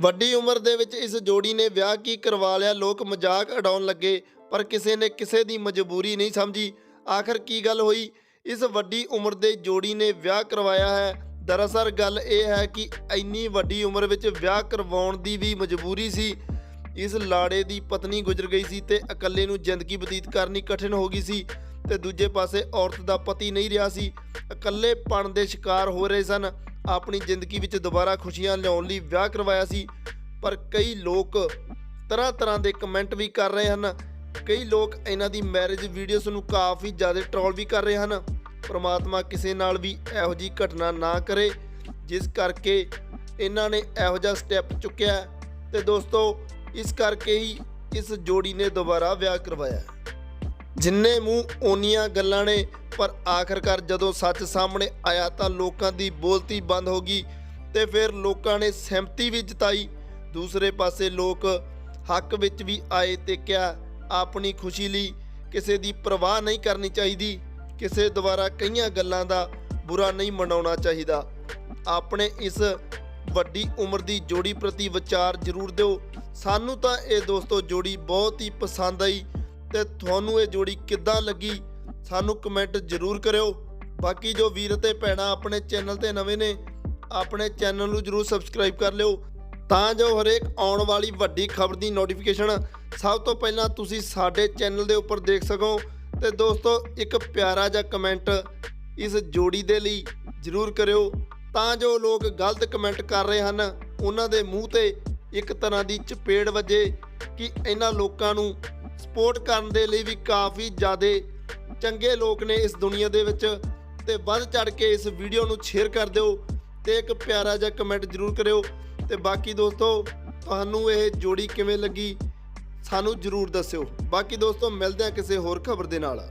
ਵੱਡੀ ਉਮਰ ਦੇ ਵਿੱਚ ਇਸ ਜੋੜੀ ਨੇ ਵਿਆਹ ਕੀ ਕਰਵਾ ਲਿਆ, ਲੋਕ ਮਜ਼ਾਕ ਉਡਾਉਣ ਲੱਗੇ, ਪਰ ਕਿਸੇ ਨੇ ਕਿਸੇ ਦੀ ਮਜਬੂਰੀ ਨਹੀਂ ਸਮਝੀ। ਆਖਰ ਕੀ ਗੱਲ ਹੋਈ? ਇਸ ਵੱਡੀ ਉਮਰ ਦੇ ਜੋੜੀ ਨੇ ਵਿਆਹ ਕਰਵਾਇਆ ਹੈ। ਦਰਅਸਲ ਗੱਲ ਇਹ ਹੈ ਕਿ ਇੰਨੀ ਵੱਡੀ ਉਮਰ ਵਿੱਚ ਵਿਆਹ ਕਰਵਾਉਣ ਦੀ ਵੀ ਮਜਬੂਰੀ ਸੀ। ਇਸ ਲਾੜੇ ਦੀ ਪਤਨੀ ਗੁਜ਼ਰ ਗਈ ਸੀ ਤੇ ਇਕੱਲੇ ਨੂੰ ਜ਼ਿੰਦਗੀ ਬਤੀਤ ਕਰਨੀ ਕਠਿਨ ਹੋ ਗਈ ਸੀ ਤੇ ਦੂਜੇ ਪਾਸੇ ਔਰਤ ਦਾ ਪਤੀ ਨਹੀਂ ਰਿਹਾ ਸੀ। ਇਕੱਲੇ ਇਕੱਲੇਪਣ ਦੇ ਸ਼ਿਕਾਰ ਹੋ ਰਹੇ ਸਨ। ਆਪਣੀ ਜ਼ਿੰਦਗੀ ਵਿੱਚ ਦੁਬਾਰਾ ਖੁਸ਼ੀਆਂ ਲਿਆਉਣ ਲਈ ਵਿਆਹ ਕਰਵਾਇਆ ਸੀ, ਪਰ ਕਈ ਲੋਕ ਤਰ੍ਹਾਂ ਤਰ੍ਹਾਂ ਦੇ ਕਮੈਂਟ ਵੀ ਕਰ ਰਹੇ ਹਨ। ਕਈ ਲੋਕ ਇਹਨਾਂ ਦੀ ਮੈਰਿਜ ਵੀਡੀਓਜ਼ ਨੂੰ ਕਾਫੀ ਜ਼ਿਆਦਾ ਟ੍ਰੋਲ ਵੀ ਕਰ ਰਹੇ ਹਨ। ਪ੍ਰਮਾਤਮਾ ਕਿਸੇ ਨਾਲ ਵੀ ਇਹੋ ਜਿਹੀ ਘਟਨਾ ਨਾ ਕਰੇ, ਜਿਸ ਕਰਕੇ ਇਹਨਾਂ ਨੇ ਇਹੋ ਜਿਹਾ ਸਟੈਪ ਚੁੱਕਿਆ ਹੈ। ਤੇ ਦੋਸਤੋ, ਇਸ ਕਰਕੇ ਹੀ ਇਸ ਜੋੜੀ ਨੇ ਦੁਬਾਰਾ ਵਿਆਹ ਕਰਵਾਇਆ ਜਿੰਨੇ ਮੂੰਹ ਓਨੀਆਂ ਗੱਲਾਂ ਨੇ ਪਰ ਆਖਰਕਾਰ ਜਦੋਂ ਸੱਚ ਸਾਹਮਣੇ ਆਇਆ ਤਾਂ ਲੋਕਾਂ ਦੀ ਬੋਲਤੀ ਬੰਦ ਹੋ ਗਈ ਤੇ ਫਿਰ ਲੋਕਾਂ ਨੇ ਸਹਿਮਤੀ ਵੀ ਜਤਾਈ। ਦੂਸਰੇ ਪਾਸੇ ਲੋਕ ਹੱਕ ਵਿੱਚ ਵੀ ਆਏ ਤੇ ਕਿਹਾ, ਆਪਣੀ ਖੁਸ਼ੀ ਲਈ ਕਿਸੇ ਦੀ ਪਰਵਾਹ ਨਹੀਂ ਕਰਨੀ ਚਾਹੀਦੀ। ਕਿਸੇ ਦੁਆਰਾ ਕਈਆਂ ਗੱਲਾਂ ਦਾ ਬੁਰਾ ਨਹੀਂ ਮਨਾਉਣਾ ਚਾਹੀਦਾ। ਆਪਣੇ ਇਸ ਵੱਡੀ ਉਮਰ ਦੀ ਜੋੜੀ ਪ੍ਰਤੀ ਵਿਚਾਰ ਜ਼ਰੂਰ ਦਿਓ। ਸਾਨੂੰ ਤਾਂ ਇਹ ਦੋਸਤੋ ਜੋੜੀ ਬਹੁਤ ਹੀ ਪਸੰਦ ਆਈ ਤੇ ਤੁਹਾਨੂੰ ਇਹ ਜੋੜੀ ਕਿੱਦਾਂ ਲੱਗੀ? ਸਾਨੂੰ ਕਮੈਂਟ ਜ਼ਰੂਰ ਕਰਿਓ। ਬਾਕੀ ਜੋ ਵੀਰ ਤੇ ਭੈਣਾਂ ਆਪਣੇ ਚੈਨਲ ਤੇ ਨਵੇਂ ਨੇ, ਆਪਣੇ ਚੈਨਲ ਨੂੰ ਜ਼ਰੂਰ ਸਬਸਕ੍ਰਾਈਬ ਕਰ ਲਿਓ। ਤਾਂ ਜੋ ਹਰੇਕ ਆਉਣ ਵਾਲੀ ਵੱਡੀ ਖਬਰ ਦੀ ਨੋਟੀਫਿਕੇਸ਼ਨ ਸਭ ਤੋਂ ਪਹਿਲਾਂ ਤੁਸੀਂ ਸਾਡੇ ਚੈਨਲ ਦੇ ਉੱਪਰ ਦੇਖ ਸਕੋ। ਤੇ ਦੋਸਤੋ, ਇੱਕ ਪਿਆਰਾ ਜਿਹਾ ਕਮੈਂਟ ਇਸ ਜੋੜੀ ਦੇ ਲਈ ਜ਼ਰੂਰ ਕਰਿਓ। ਤਾਂ ਜੋ ਲੋਕ ਗਲਤ ਕਮੈਂਟ ਕਰ ਰਹੇ ਹਨ, ਉਹਨਾਂ ਦੇ ਮੂੰਹ ਤੇ ਇੱਕ ਤਰ੍ਹਾਂ ਦੀ ਚਪੇੜ ਵੱਜੇ ਕਿ ਇਹਨਾਂ ਲੋਕਾਂ ਨੂੰ ਸਪੋਰਟ ਕਰਨ ਦੇ ਲਈ ਵੀ ਕਾਫੀ ਜ਼ਿਆਦਾ ਚੰਗੇ ਲੋਕ ਨੇ ਇਸ ਦੁਨੀਆ ਦੇ ਵਿੱਚ ਤੇ ਵੱਧ ਚੜ ਕੇ ਇਸ ਵੀਡੀਓ ਨੂੰ ਸ਼ੇਅਰ ਕਰ ਦਿਓ ਤੇ ਇੱਕ ਪਿਆਰਾ ਜਿਹਾ ਕਮੈਂਟ ਜ਼ਰੂਰ ਕਰਿਓ। ਤੇ ਬਾਕੀ ਦੋਸਤੋ, ਤੁਹਾਨੂੰ ਇਹ ਜੋੜੀ ਕਿਵੇਂ ਲੱਗੀ ਸਾਨੂੰ ਜ਼ਰੂਰ ਦੱਸਿਓ। ਬਾਕੀ ਦੋਸਤੋ, ਮਿਲਦੇ ਹਾਂ ਕਿਸੇ ਹੋਰ ਖਬਰ ਦੇ ਨਾਲ।